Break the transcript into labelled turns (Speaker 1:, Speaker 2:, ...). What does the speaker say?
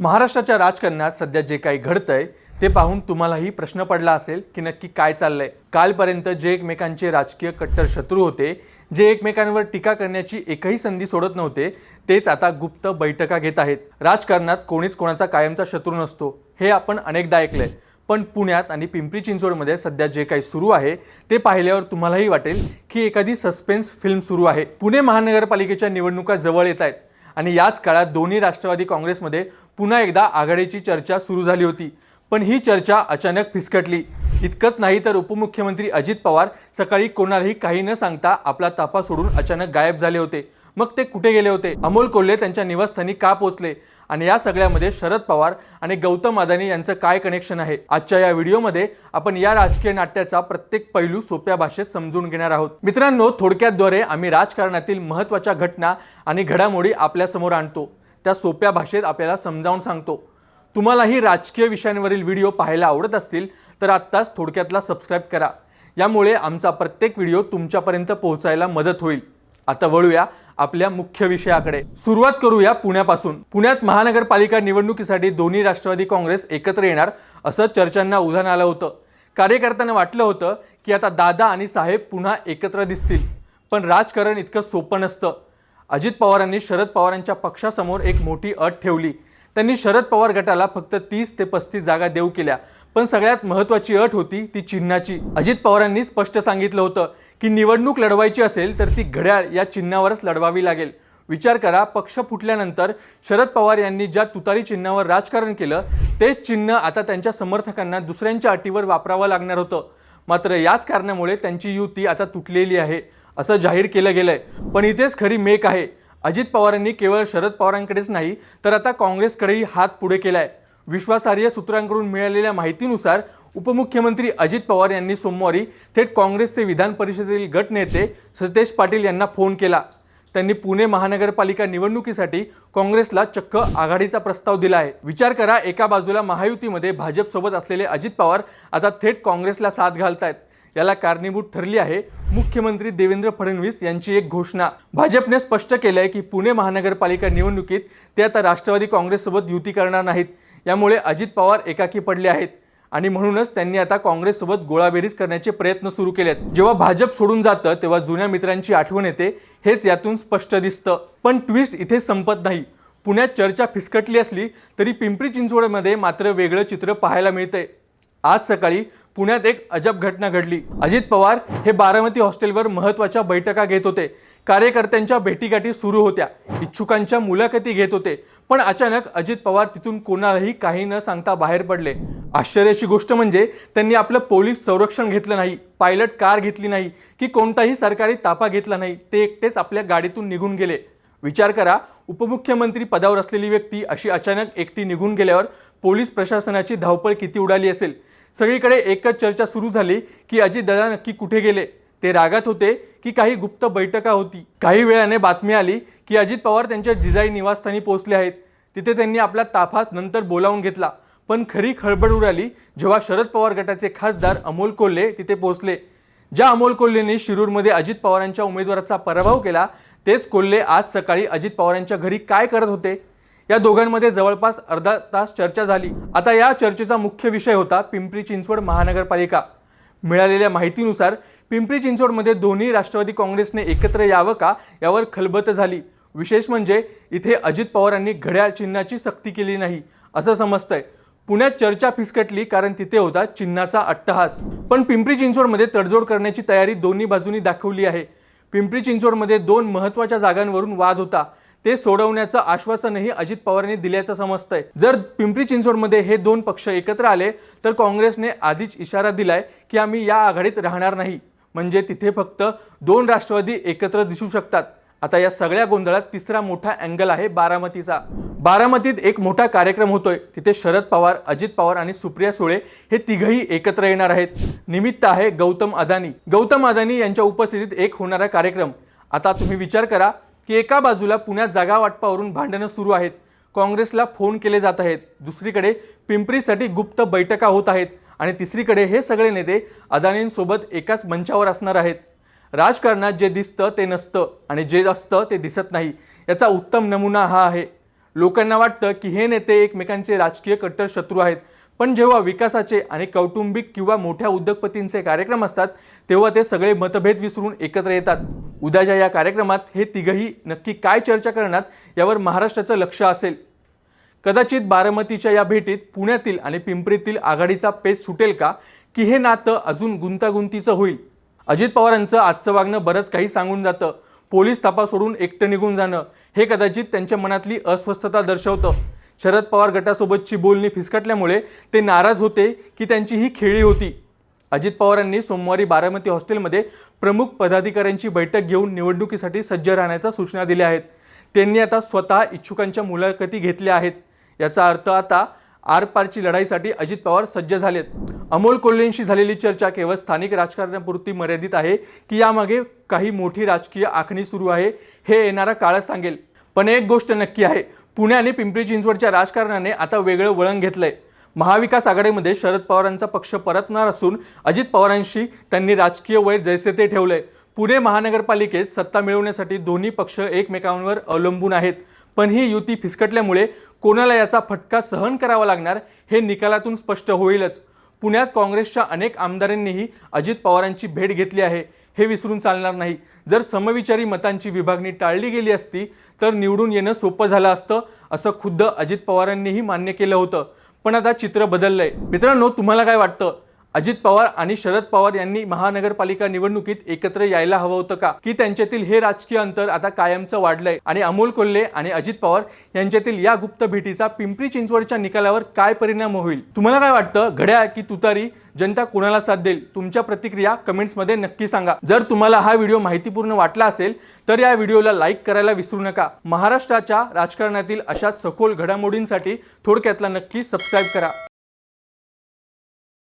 Speaker 1: महाराष्ट्राच्या राजकारणात सध्या जे काही घडतंय ते पाहून तुम्हालाही प्रश्न पडला असेल की नक्की काय चाललंय. कालपर्यंत जे एकमेकांचे राजकीय कट्टर शत्रू होते जे एकमेकांवर टीका करण्याची एकही संधी सोडत नव्हते तेच आता गुप्त बैठका घेत आहेत. राजकारणात कोणीच कोणाचा कायमचा शत्रू नसतो हे आपण अनेकदा ऐकलंय. पण पुण्यात आणि पिंपरी चिंचवडमध्ये सध्या जे काही सुरू आहे ते पाहिल्यावर तुम्हालाही वाटेल की एखादी सस्पेन्स फिल्म सुरू आहे. पुणे महानगरपालिकेच्या निवडणुका जवळ येत आहेत. आणि याच काळात दोन्ही राष्ट्रवादी काँग्रेसमध्ये पुन्हा एकदा आघाडीची चर्चा सुरू झाली होती. पण ही चर्चा अचानक फिसकटली. इतकंच नाही तर उपमुख्यमंत्री अजित पवार सकाळी कोणालाही काही न सांगता आपला ताफा सोडून अचानक गायब झाले होते. मग ते कुठे गेले होते? अमोल कोल्हे त्यांच्या निवासस्थानी का पोहोचले? आणि या सगळ्यामध्ये शरद पवार आणि गौतम अदानी यांचं काय कनेक्शन आहे? आजच्या या व्हिडिओमध्ये आपण या राजकीय नाट्याचा प्रत्येक पैलू सोप्या भाषेत समजून घेणार आहोत. मित्रांनो थोडक्याद्वारे आम्ही राजकारणातील महत्त्वाच्या घटना आणि घडामोडी आपल्यासमोर आणतो. त्या सोप्या भाषेत आपल्याला समजावून सांगतो. तुम्हालाही राजकीय विषयांवरील व्हिडिओ पाहायला आवडत असतील तर आत्ताच थोडक्यातला सबस्क्राईब करा. यामुळे आमचा प्रत्येक व्हिडिओ तुमच्यापर्यंत पोहोचायला मदत होईल. आता वळूया आपल्या मुख्य विषयाकडे. सुरुवात करूया पुण्यापासून. पुण्यात महानगरपालिका निवडणुकीसाठी दोन्ही राष्ट्रवादी काँग्रेस एकत्र येणार असं चर्चांना उधाण आलं होतं. कार्यकर्त्यांना वाटलं होतं की आता दादा आणि साहेब पुन्हा एकत्र दिसतील. पण राजकारण इतकं सोपं नसतं. अजित पवारांनी शरद पवारांच्या पक्षासमोर एक मोठी अट ठेवली. त्यांनी शरद पवार गटाला फक्त तीस ते पस्तीस जागा देऊ केल्या. पण सगळ्यात महत्त्वाची अट होती ती चिन्हाची. अजित पवारांनी स्पष्ट सांगितलं होतं की निवडणूक लढवायची असेल तर ती घड्याळ या चिन्हावरच लढवावी लागेल. विचार करा पक्ष फुटल्यानंतर शरद पवार यांनी ज्या तुतारी चिन्हावर राजकारण केलं तेच चिन्ह आता त्यांच्या समर्थकांना दुसऱ्यांच्या अटीवर वापरावं लागणार होतं. मात्र याच कारणामुळे त्यांची युती आता तुटलेली आहे असं जाहीर केलं गेलंय. पण इथेच खरी मेक आहे. अजित पवारांनी केवळ शरद पवारांकडेच नाही तर आता काँग्रेसकडेही हात पुढे केलाय. विश्वासार्ह सूत्रांकडून मिळालेल्या माहितीनुसार उपमुख्यमंत्री अजित पवार यांनी सोमवारी थेट काँग्रेसचे विधान परिषदेतील गटनेते सतेश पाटील यांना फोन केला. त्यांनी पुणे महानगरपालिका निवडणुकीसाठी काँग्रेसला चक्क आघाडीचा प्रस्ताव दिला आहे. विचार करा एका बाजूला महायुतीमध्ये भाजपसोबत असलेले अजित पवार आता थेट काँग्रेसला साथ घालतायत. याला कारणीभूत ठरली आहे. मुख्यमंत्री देवेंद्र फडणवीस यांची एक घोषणा. भाजपने स्पष्ट केलं आहे की पुणे महानगरपालिका निवडणुकीत ते आता राष्ट्रवादी काँग्रेससोबत युती करणार नाहीत. यामुळे अजित पवार एकाकी पडले आहेत. आणि म्हणूनच त्यांनी आता काँग्रेससोबत गोळाबेरीज करण्याचे प्रयत्न सुरू केलेत. जेव्हा भाजप सोडून जातं तेव्हा जुन्या मित्रांची आठवण येते. हेच यातून स्पष्ट दिसतं. पण ट्विस्ट इथे संपत नाही. पुण्यात चर्चा फिसकटली असली तरी पिंपरी चिंचवडमध्ये मात्र वेगळं चित्र पाहायला मिळतंय. आज सकाळी पुण्यात एक अजब घटना घडली. अजित पवार हे बारामती हॉस्टेलवर महत्त्वाच्या बैठका घेत होते. कार्यकर्त्यांच्या भेटीगाठी सुरू होत्या. इच्छुकांच्या मुलाखती घेत होते. पण अचानक अजित पवार तिथून कोणालाही काही न सांगता बाहेर पडले. आश्चर्याची गोष्ट म्हणजे त्यांनी आपलं पोलीस संरक्षण घेतलं नाही पायलट कार घेतली नाही की कोणताही सरकारी ताफा घेतला नाही ते एकटेच आपल्या गाडीतून निघून गेले. विचार करा उपमुख्यमंत्री पदावर असलेली व्यक्ती अशी अचानक एकटी निघून गेल्यावर पोलीस प्रशासनाची धावपळ किती उडाली असेल? सगळीकडे एकच चर्चा सुरू झाली की अजित दादा नक्की कुठे गेले? ते रागात होते की काही गुप्त बैठका होती. काही वेळाने बातमी आली की अजित पवार त्यांच्या जिजाई निवासस्थानी पोहोचले आहेत. तिथे त्यांनी आपला ताफा नंतर बोलावून घेतला. पण खरी खळबळ उडाली जेव्हा शरद पवार गटाचे खासदार अमोल कोल्हे तिथे पोहोचले. ज्या अमोल कोल्हेने शिरूरमध्ये अजित पवारांच्या उमेदवाराचा पराभव केला तेच कोल्हे आज सकाळी अजित पवारांच्या घरी काय करत होते? या दोघांमध्ये जवळपास अर्धा तास चर्चा झाली. आता या चर्चेचा मुख्य विषय होता पिंपरी चिंचवड महानगरपालिका. मिळालेल्या माहितीनुसार पिंपरी चिंचवडमध्ये दोन्ही राष्ट्रवादी काँग्रेसने एकत्र यावं का यावर खलबत झाली. विशेष म्हणजे इथे अजित पवारांनी घड्याळ चिन्हाची सक्ती केली नाही असं समजतंय. पुण्यात चर्चा फिसकटली कारण तिथे होता चिन्हाचा अट्टहास. पण पिंपरी चिंचवडमध्ये तडजोड करण्याची तयारी दोन्ही बाजूंनी दाखवली आहे. पिंपरी चिंचवडमध्ये दोन महत्त्वाच्या जागांवरून वाद होता. ते सोडवण्याचं आश्वासनही अजित पवारांनी दिल्याचं समजतंय. जर पिंपरी चिंचवडमध्ये हे दोन पक्ष एकत्र आले तर काँग्रेसने आधीच इशारा दिलाय की आम्ही या आघाडीत राहणार नाही. म्हणजे तिथे फक्त दोन राष्ट्रवादी एकत्र दिसू शकतात. आता या सगळ्या गोंधळात तिसरा मोठा अँगल आहे बारामतीचा. बारामतीत एक मोठा कार्यक्रम होतोय. तिथे शरद पवार अजित पवार आणि सुप्रिया सुळे हे तिघही एकत्र येणार आहेत. निमित्त आहे गौतम अदानी. गौतम अदानी यांच्या उपस्थितीत एक होणारा कार्यक्रम. आता तुम्ही विचार करा की एका बाजूला पुण्यात जागा वाटपावरून भांडणं सुरू आहेत. काँग्रेसला फोन केले जात आहेत. दुसरीकडे पिंपरीसाठी गुप्त बैठका होत आहेत आणि तिसरीकडे हे सगळे नेते अदानींसोबत एकाच मंचावर असणार आहेत. राजकारणात जे दिसतं ते नसतं आणि जे असतं ते दिसत नाही याचा उत्तम नमुना हा आहे. लोकांना वाटतं की हे नेते एकमेकांचे राजकीय कट्टर शत्रू आहेत. पण जेव्हा विकासाचे आणि कौटुंबिक किंवा मोठ्या उद्योगपतींचे कार्यक्रम असतात तेव्हा ते सगळे मतभेद विसरून एकत्र येतात. उद्याच्या या कार्यक्रमात हे तिघही नक्की काय चर्चा करणार यावर महाराष्ट्राचं लक्ष असेल. कदाचित बारामतीच्या या भेटीत पुण्यातील आणि पिंपरीतील आघाडीचा पेच सुटेल का की हे नातं अजून गुंतागुंतीचं होईल? अजित पवारांचं आजचं वागणं बरंच काही सांगून जातं. पोलीस तपास सोडून एकटं निघून जाणं हे कदाचित त्यांच्या मनातली अस्वस्थता दर्शवतं. शरद पवार गटासोबतची बोलणी फिसकटल्यामुळे ते नाराज होते की त्यांची ही खेळी होती. अजित पवारांनी सोमवारी बारामती हॉस्टेलमध्ये प्रमुख पदाधिकाऱ्यांची बैठक घेऊन निवडणुकीसाठी सज्ज राहण्याच्या सूचना दिल्या आहेत. त्यांनी आता स्वतः इच्छुकांच्या मुलाखती घेतल्या आहेत. याचा अर्थ आता आरपारची लढाईसाठी अजित पवार सज्ज झालेत. अमोल कोल्हेंशी झालेली चर्चा केवळ स्थानिक राजकारणापुरती मर्यादित आहे की यामागे काही मोठी राजकीय आखणी सुरू आहे हे येणारा काळ सांगेल. पण एक गोष्ट नक्की आहे पुणे आणि पिंपरी चिंचवडच्या राजकारणाने आता वेगळं वळण घेतलंय. महाविकास आघाडीमध्ये शरद पवारांचा पक्ष परतणार असून अजित पवारांशी त्यांनी राजकीय वय जैसे ते ठेवलंय. पुणे महानगरपालिकेत सत्ता मिळवण्यासाठी दोन्ही पक्ष एकमेकांवर अवलंबून आहेत. पण ही युती फिसकटल्यामुळे कोणाला याचा फटका सहन करावा लागणार हे निकालातून स्पष्ट होईलच. पुण्यात काँग्रेसच्या अनेक आमदारांनीही अजित पवारांची भेट घेतली आहे. हे विसरून चालणार नाही. जर समविचारी मतांची विभागणी टाळली गेली असती तर निवडून येणं सोपं झालं असतं असं खुद्द अजित पवारांनीही मान्य केलं होतं. पण आता चित्र बदललंय. मित्रांनो तुम्हाला काय वाटतं? अजित पवार आणि शरद पवार यांनी महानगरपालिका निवडणुकीत एकत्र यायला हवं होतं का? की त्यांच्यातील हे राजकीय अंतर आता कायमचं वाढलंय? आणि अमोल कोल्हे आणि अजित पवार यांच्यातील या गुप्त भेटीचा पिंपरी चिंचवडच्या निकालावर काय परिणाम होईल? तुम्हाला काय वाटतं? घड्याळ की तुतारी? जनता कोणाला साथ देईल? तुमच्या प्रतिक्रिया कमेंट्समध्ये नक्की सांगा. जर तुम्हाला हा व्हिडिओ माहितीपूर्ण वाटला असेल तर या व्हिडिओला लाईक करायला विसरू नका. महाराष्ट्राच्या राजकारणातील अशा सखोल घडामोडींसाठी थोडक्यातला नक्की सबस्क्राईब करा.